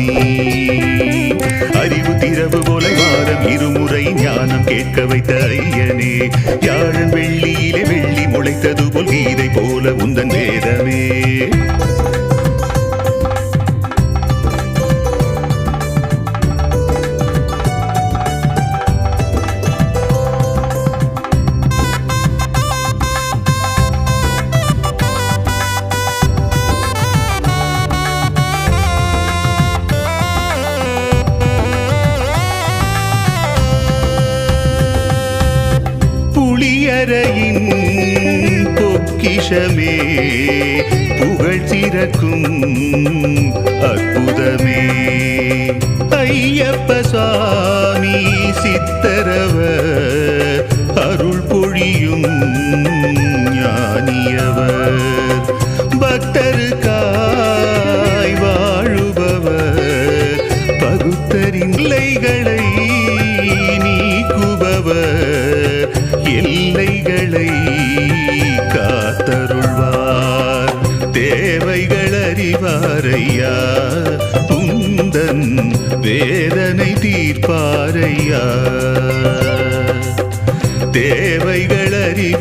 சுவாமி அறிவு திரவு போல வாரம் இருமுறை ஞானம் கேட்க வைத்த ஐயனே. யாழன் வெள்ளியிலே வெள்ளி முளைத்தது போல் கீதை போல உந்தன் வேதமே. புளியரையின் பொக்கிஷமே புகழ் சிறக்கும் அற்புதமே. ஐயப்ப சுவாமி சித்தரவ அருள் பொழியும் ஞானியவர். பக்தருக்காய் வாழுபவர் பகுத்தரின் நிலைகளை நீக்குபவர். செய்வாரையா உந்தன் வேதனை தீர்ப்பாரையா? தேவைகள் அறிவா